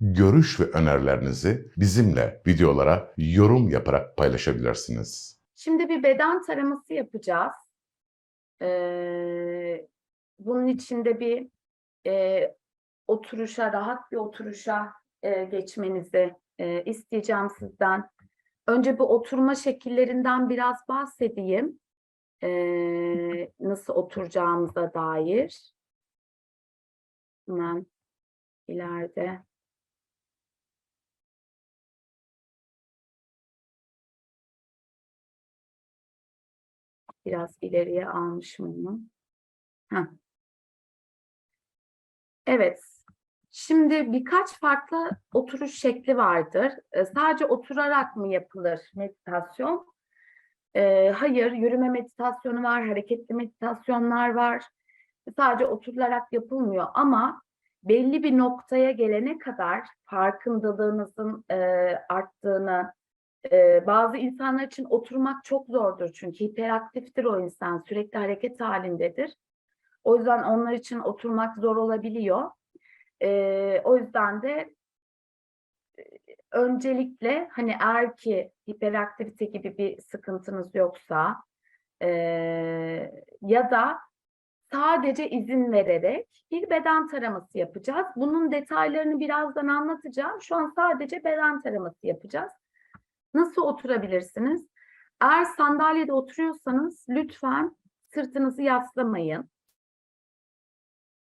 görüş ve önerilerinizi bizimle videolara yorum yaparak paylaşabilirsiniz. Şimdi bir beden taraması yapacağız. Ee, bunun içinde bir e, oturuşa, rahat bir oturuşa e, geçmenizi e, isteyeceğim sizden. Önce bu oturma şekillerinden biraz bahsedeyim. Ee, nasıl oturacağımıza dair. Hemen ileride. Biraz ileriye almışım onu. Heh. Evet. Şimdi birkaç farklı oturuş şekli vardır. Ee, Sadece oturarak mı yapılır meditasyon? Ee, hayır, yürüme meditasyonu var, hareketli meditasyonlar var. Sadece oturarak yapılmıyor ama belli bir noktaya gelene kadar farkındalığınızın e, arttığını, ee, bazı insanlar için oturmak çok zordur çünkü hiperaktiftir o insan, sürekli hareket halindedir. O yüzden onlar için oturmak zor olabiliyor. Ee, o yüzden de öncelikle hani eğer ki hiperaktivite gibi bir sıkıntınız yoksa e, ya da sadece izin vererek bir beden taraması yapacağız. Bunun detaylarını birazdan anlatacağım. Şu an sadece beden taraması yapacağız. Nasıl oturabilirsiniz? Eğer sandalyede oturuyorsanız lütfen sırtınızı yaslamayın.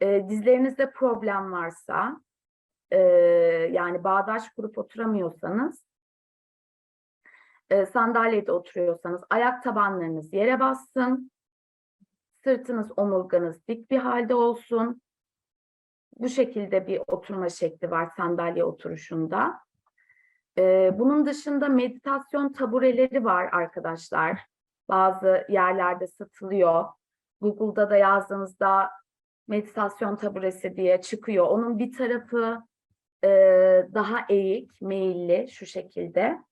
Ee, dizlerinizde problem varsa, e, yani bağdaş kurup oturamıyorsanız, e, sandalyede oturuyorsanız ayak tabanlarınız yere bassın. Sırtınız, omurganız dik bir halde olsun. Bu şekilde bir oturma şekli var sandalye oturuşunda. Ee, bunun dışında meditasyon tabureleri var arkadaşlar. Bazı yerlerde satılıyor. Google'da da yazdığınızda meditasyon taburesi diye çıkıyor. Onun bir tarafı e, daha eğik, meyilli şu şekilde.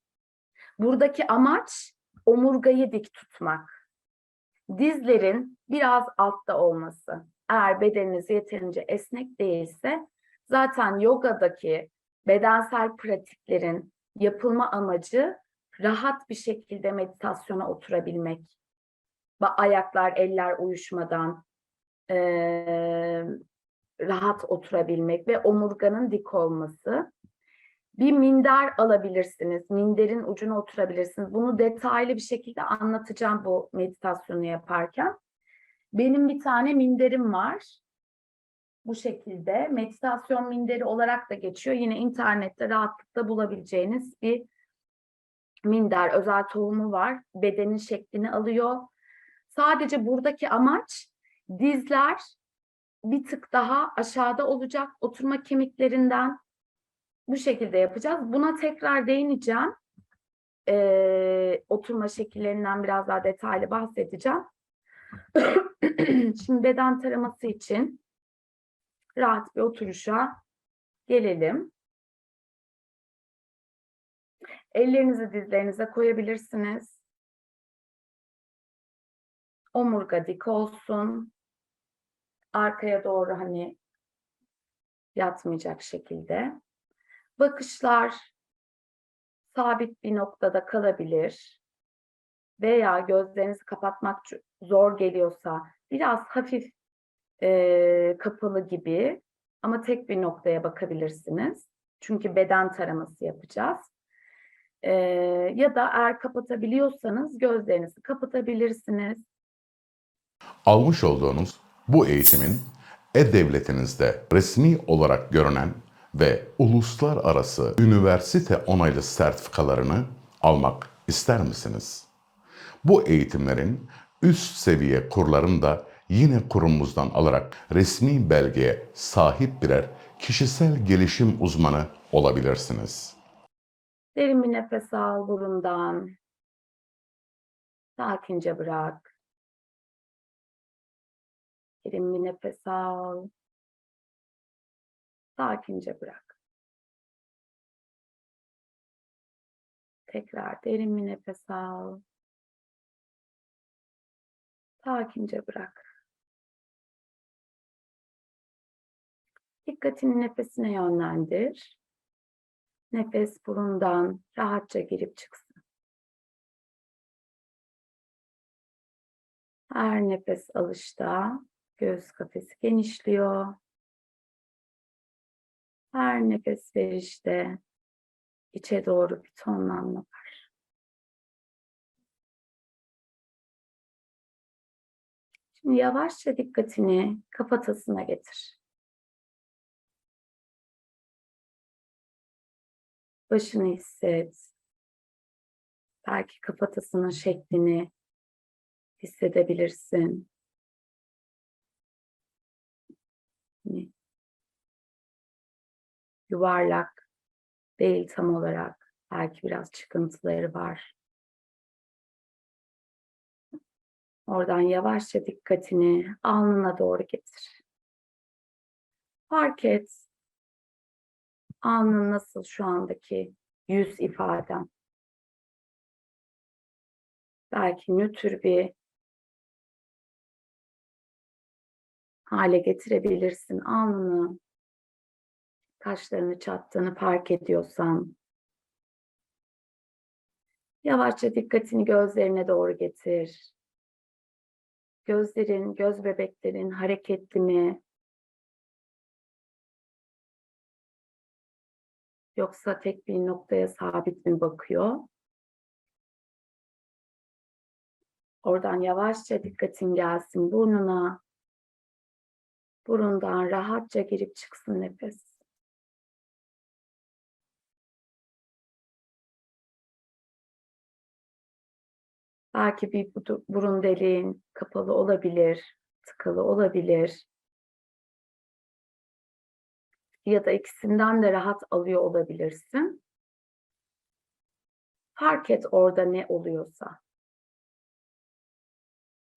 Buradaki amaç omurgayı dik tutmak. Dizlerin biraz altta olması. Eğer bedeniniz yeterince esnek değilse zaten yogadaki bedensel pratiklerin yapılma amacı rahat bir şekilde meditasyona oturabilmek. Ayaklar, eller uyuşmadan eee, rahat oturabilmek ve omurganın dik olması. Bir minder alabilirsiniz. Minderin ucuna oturabilirsiniz. Bunu detaylı bir şekilde anlatacağım bu meditasyonu yaparken. Benim bir tane minderim var bu şekilde meditasyon minderi olarak da geçiyor. Yine internette rahatlıkla bulabileceğiniz bir minder, özel tohumu var. Bedenin şeklini alıyor. Sadece buradaki amaç dizler bir tık daha aşağıda olacak. Oturma kemiklerinden bu şekilde yapacağız. Buna tekrar değineceğim. Ee, oturma şekillerinden biraz daha detaylı bahsedeceğim. Şimdi beden taraması için rahat bir oturuşa gelelim. Ellerinizi dizlerinize koyabilirsiniz. Omurga dik olsun. Arkaya doğru hani yatmayacak şekilde. Bakışlar sabit bir noktada kalabilir. Veya gözlerinizi kapatmak zor geliyorsa biraz hafif e, kapalı gibi ama tek bir noktaya bakabilirsiniz. Çünkü beden taraması yapacağız. E, ya da eğer kapatabiliyorsanız gözlerinizi kapatabilirsiniz. Almış olduğunuz bu eğitimin e-devletinizde resmi olarak görünen ve uluslararası üniversite onaylı sertifikalarını almak ister misiniz? Bu eğitimlerin üst seviye kurların da yine kurumumuzdan alarak resmi belgeye sahip birer kişisel gelişim uzmanı olabilirsiniz. Derin bir nefes al burundan. Sakince bırak. Derin bir nefes al. Sakince bırak. Tekrar derin bir nefes al. Sakince bırak. Dikkatini nefesine yönlendir. Nefes burundan rahatça girip çıksın. Her nefes alışta göğüs kafesi genişliyor. Her nefes verişte içe doğru bir tonlanma var. Şimdi yavaşça dikkatini kafatasına getir. Başını hisset. Belki kafatasının şeklini hissedebilirsin. Hani Yuvarlak değil tam olarak. Belki biraz çıkıntıları var. Oradan yavaşça dikkatini alnına doğru getir. Fark et. Alnın nasıl şu andaki yüz ifaden. Belki nötr bir hale getirebilirsin alnını. Kaşlarını çattığını fark ediyorsan. Yavaşça dikkatini gözlerine doğru getir. Gözlerin, göz bebeklerin hareketli mi? Yoksa tek bir noktaya sabit mi bakıyor? Oradan yavaşça dikkatin gelsin burnuna. Burundan rahatça girip çıksın nefes. Belki bir burun deliğin kapalı olabilir, tıkalı olabilir. Ya da ikisinden de rahat alıyor olabilirsin. Fark et orada ne oluyorsa.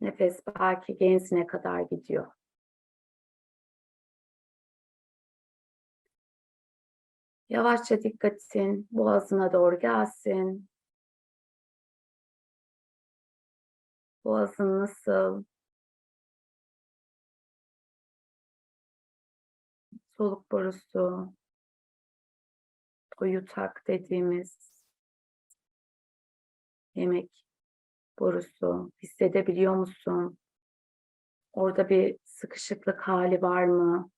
Nefes belki genzine kadar gidiyor. Yavaşça dikkatin boğazına doğru gelsin. Boğazın nasıl? Soluk borusu, yutak dediğimiz yemek borusu hissedebiliyor musun? Orada bir sıkışıklık hali var mı?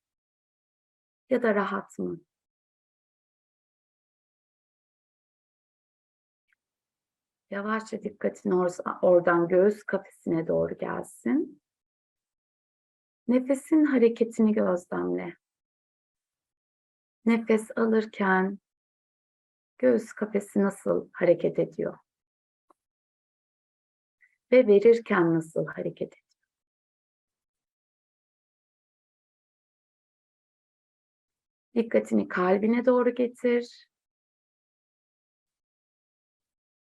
Ya da rahat mı? Yavaşça dikkatin or- oradan göğüs kafesine doğru gelsin. Nefesin hareketini gözlemle. Nefes alırken göğüs kafesi nasıl hareket ediyor? Ve verirken nasıl hareket ediyor? Dikkatini kalbine doğru getir.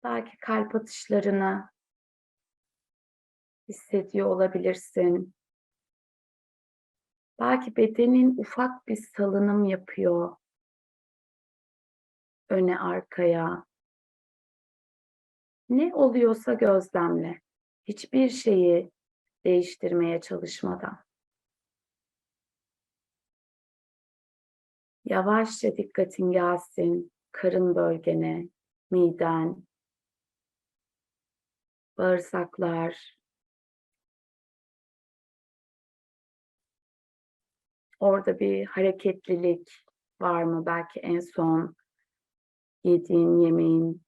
Belki kalp atışlarını hissediyor olabilirsin. Belki bedenin ufak bir salınım yapıyor. Öne arkaya. Ne oluyorsa gözlemle. Hiçbir şeyi değiştirmeye çalışmadan. Yavaşça dikkatin gelsin karın bölgene, miden, bağırsaklar. Orada bir hareketlilik var mı? Belki en son yediğin yemeğin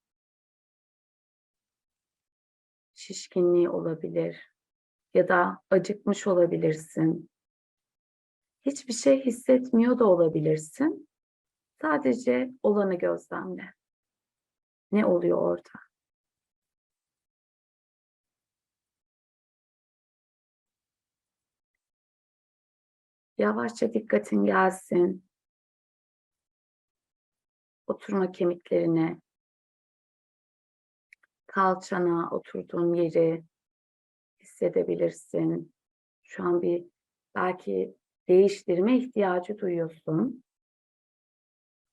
şişkinliği olabilir ya da acıkmış olabilirsin. Hiçbir şey hissetmiyor da olabilirsin. Sadece olanı gözlemle. Ne oluyor orada? Yavaşça dikkatin gelsin. Oturma kemiklerine, kalçana, oturduğun yeri hissedebilirsin. Şu an bir belki değiştirme ihtiyacı duyuyorsun.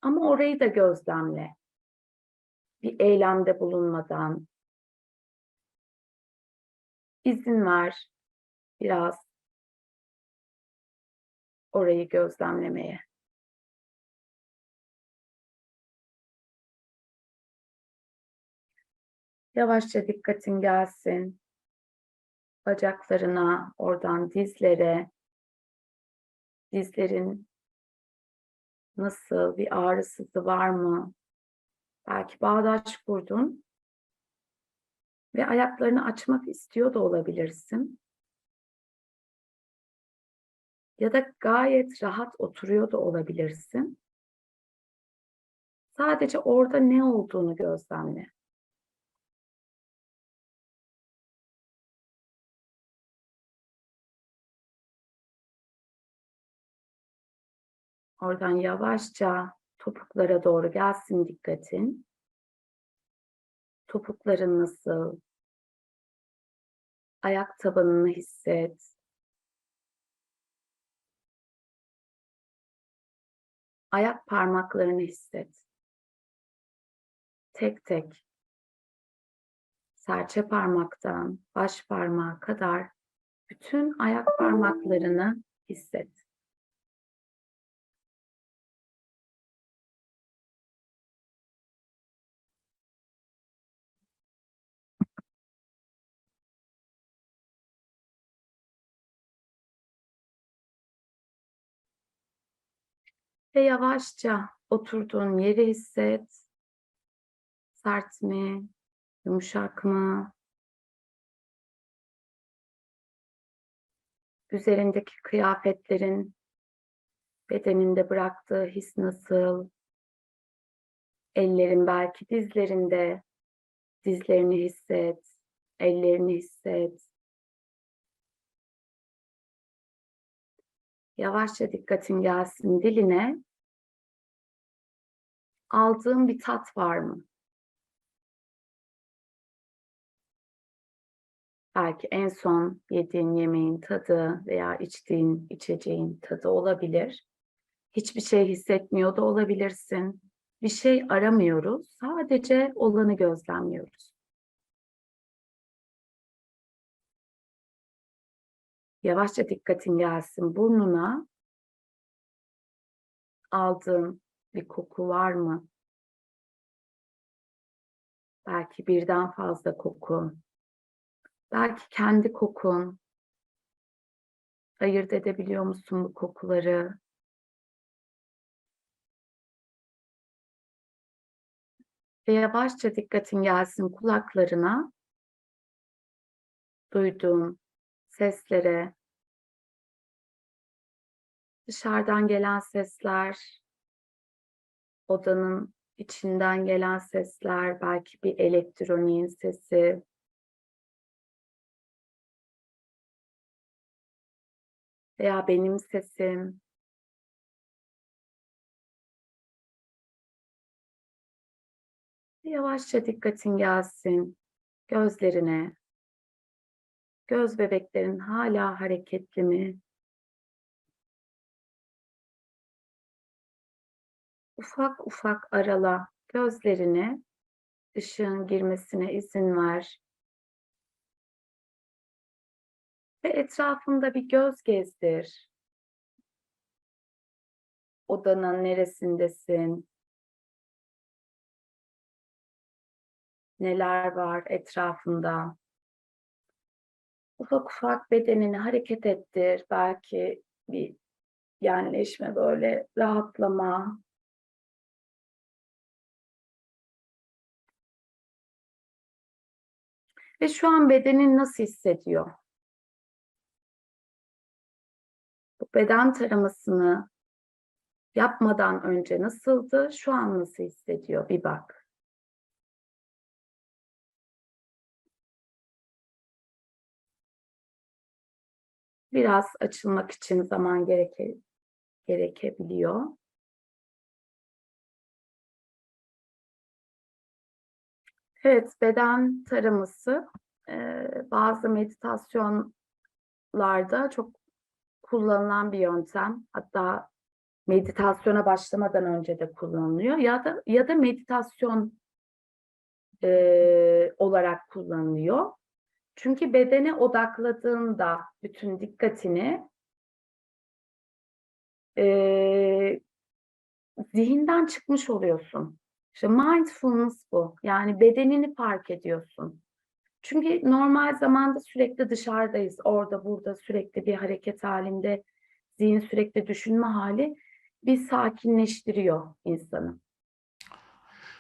Ama orayı da gözlemle. Bir eylemde bulunmadan izin ver biraz orayı gözlemlemeye. Yavaşça dikkatin gelsin. Bacaklarına, oradan dizlere. Dizlerin nasıl, bir ağrısızı var mı? Belki bağdaş kurdun ve ayaklarını açmak istiyor da olabilirsin. Ya da gayet rahat oturuyor da olabilirsin. Sadece orada ne olduğunu gözlemle. Oradan yavaşça topuklara doğru gelsin dikkatin. Topukların nasıl? Ayak tabanını hisset. Ayak parmaklarını hisset. Tek tek. Serçe parmaktan baş parmağa kadar bütün ayak parmaklarını hisset. Ve yavaşça oturduğun yeri hisset. Sert mi? Yumuşak mı? Üzerindeki kıyafetlerin bedeninde bıraktığı his nasıl? Ellerin belki dizlerinde. Dizlerini hisset. Ellerini hisset. Yavaşça dikkatin gelsin diline. Aldığın bir tat var mı? Belki en son yediğin yemeğin tadı veya içtiğin içeceğin tadı olabilir. Hiçbir şey hissetmiyor da olabilirsin. Bir şey aramıyoruz. Sadece olanı gözlemliyoruz. Yavaşça dikkatin gelsin burnuna. Aldığın bir koku var mı? Belki birden fazla koku. Belki kendi kokun. Ayırt edebiliyor musun bu kokuları? Ve yavaşça dikkatin gelsin kulaklarına. Duyduğun seslere, dışarıdan gelen sesler, odanın içinden gelen sesler, belki bir elektroniğin sesi, veya benim sesim. Yavaşça dikkatin gelsin gözlerine. Göz bebeklerin hala hareketli mi? Ufak ufak arala gözlerini, ışığın girmesine izin ver. Ve etrafında bir göz gezdir. Odanın neresindesin? Neler var etrafında? Ufak ufak bedenini hareket ettir. Belki bir yerleşme böyle rahatlama. Ve şu an bedenin nasıl hissediyor? Bu beden taramasını yapmadan önce nasıldı? Şu an nasıl hissediyor? Bir bak. Biraz açılmak için zaman gereke, gerekebiliyor. Evet, beden taraması bazı meditasyonlarda çok kullanılan bir yöntem. Hatta meditasyona başlamadan önce de kullanılıyor ya da ya da meditasyon eee, olarak kullanılıyor. Çünkü bedene odakladığında bütün dikkatini eee, zihinden çıkmış oluyorsun. İşte mindfulness bu. Yani bedenini fark ediyorsun. Çünkü normal zamanda sürekli dışarıdayız. Orada burada sürekli bir hareket halinde zihin sürekli düşünme hali bir sakinleştiriyor insanı.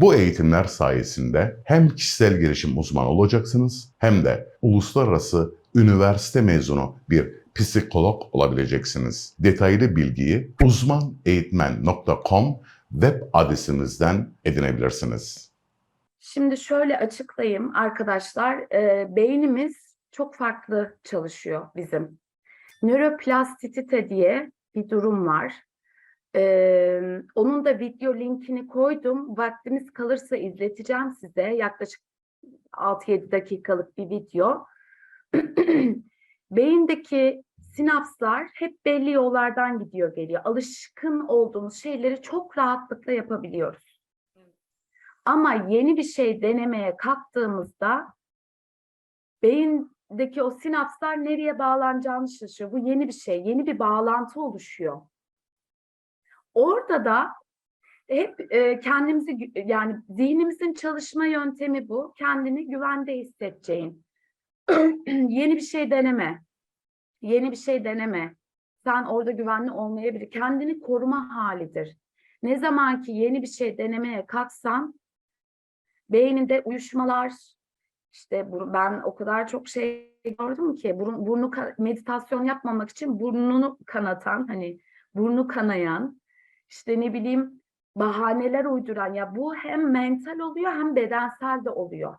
Bu eğitimler sayesinde hem kişisel gelişim uzmanı olacaksınız hem de uluslararası üniversite mezunu bir psikolog olabileceksiniz. Detaylı bilgiyi uzmaneğitmen.com web adresimizden edinebilirsiniz. Şimdi şöyle açıklayayım arkadaşlar. Eee, beynimiz çok farklı çalışıyor bizim. Nöroplastisite diye bir durum var. Eee, onun da video linkini koydum. Vaktimiz kalırsa izleteceğim size. Yaklaşık 6-7 dakikalık bir video. Beyindeki sinapslar hep belli yollardan gidiyor geliyor. Alışkın olduğumuz şeyleri çok rahatlıkla yapabiliyoruz. Ama yeni bir şey denemeye kalktığımızda beyindeki o sinapslar nereye bağlanacağını şaşırıyor. Bu yeni bir şey, yeni bir bağlantı oluşuyor. Orada da hep e, kendimizi yani zihnimizin çalışma yöntemi bu. Kendini güvende hissedeceğin. yeni bir şey deneme. Yeni bir şey deneme. Sen orada güvenli olmayabilir. Kendini koruma halidir. Ne zaman ki yeni bir şey denemeye kalksan beyninde uyuşmalar işte ben o kadar çok şey gördüm ki burnu meditasyon yapmamak için burnunu kanatan hani burnu kanayan işte ne bileyim bahaneler uyduran ya bu hem mental oluyor hem bedensel de oluyor.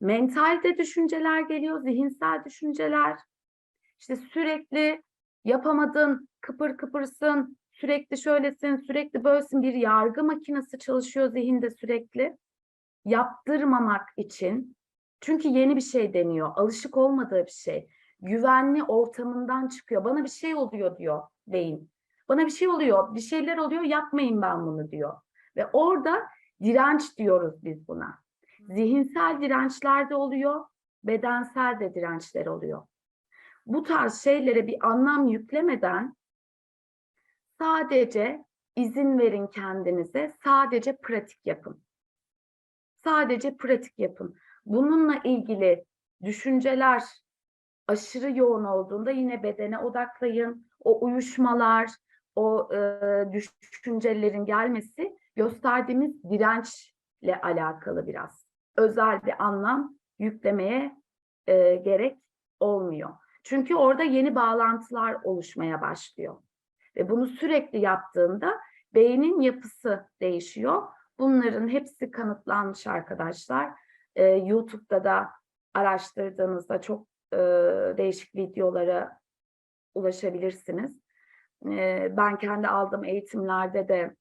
Mentalde düşünceler geliyor, zihinsel düşünceler. İşte sürekli yapamadın, kıpır kıpırsın, sürekli şöylesin, sürekli böylesin bir yargı makinesi çalışıyor zihinde sürekli. Yaptırmamak için. Çünkü yeni bir şey deniyor, alışık olmadığı bir şey. Güvenli ortamından çıkıyor. Bana bir şey oluyor diyor beyin. Bana bir şey oluyor, bir şeyler oluyor, yapmayın ben bunu diyor. Ve orada direnç diyoruz biz buna. Zihinsel dirençler de oluyor, bedensel de dirençler oluyor. Bu tarz şeylere bir anlam yüklemeden sadece izin verin kendinize, sadece pratik yapın. Sadece pratik yapın. Bununla ilgili düşünceler aşırı yoğun olduğunda yine bedene odaklayın. O uyuşmalar, o e, düşüncelerin gelmesi gösterdiğimiz dirençle alakalı biraz. Özel bir anlam yüklemeye e, gerek olmuyor. Çünkü orada yeni bağlantılar oluşmaya başlıyor. Ve bunu sürekli yaptığında beynin yapısı değişiyor. Bunların hepsi kanıtlanmış arkadaşlar. Ee, YouTube'da da araştırdığınızda çok e, değişik videolara ulaşabilirsiniz. Ben kendi aldığım eğitimlerde de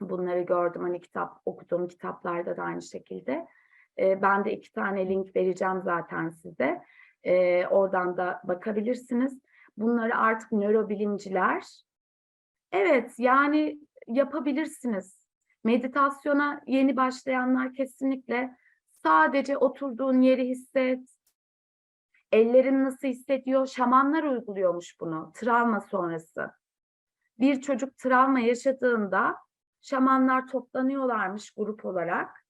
bunları gördüm. Hani kitap okuduğum kitaplarda da aynı şekilde. Ben de iki tane link vereceğim zaten size. Oradan da bakabilirsiniz. Bunları artık nörobilimciler evet yani yapabilirsiniz. Meditasyona yeni başlayanlar kesinlikle sadece oturduğun yeri hisset. Ellerin nasıl hissediyor? Şamanlar uyguluyormuş bunu travma sonrası. Bir çocuk travma yaşadığında şamanlar toplanıyorlarmış grup olarak.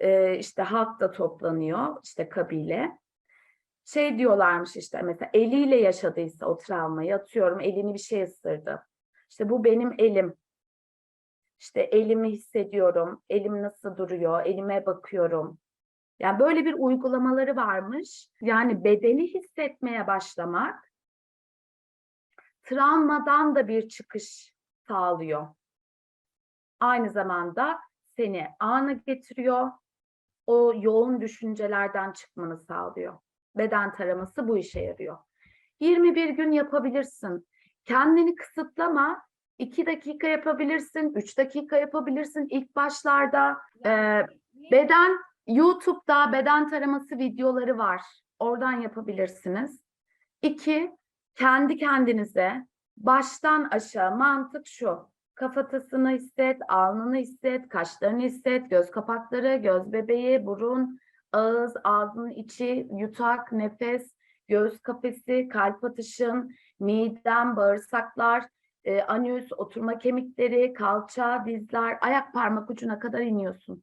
Ee, işte halk da toplanıyor, işte kabile. şey diyorlarmış işte mesela eliyle yaşadıysa o travmayı atıyorum elini bir şey ısırdı. İşte bu benim elim. İşte elimi hissediyorum, elim nasıl duruyor, elime bakıyorum. Yani böyle bir uygulamaları varmış. Yani bedeni hissetmeye başlamak travmadan da bir çıkış sağlıyor. Aynı zamanda seni ana getiriyor. O yoğun düşüncelerden çıkmanı sağlıyor. Beden taraması bu işe yarıyor. 21 gün yapabilirsin. Kendini kısıtlama. 2 dakika yapabilirsin, 3 dakika yapabilirsin ilk başlarda. Ee, beden YouTube'da beden taraması videoları var. Oradan yapabilirsiniz. İki, kendi kendinize baştan aşağı mantık şu. Kafatasını hisset, alnını hisset, kaşlarını hisset, göz kapakları, göz bebeği, burun, ağız, ağzının içi, yutak, nefes, göğüs kafesi, kalp atışın, miden, bağırsaklar, e, anüs, oturma kemikleri, kalça, dizler, ayak parmak ucuna kadar iniyorsun.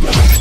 Yeah.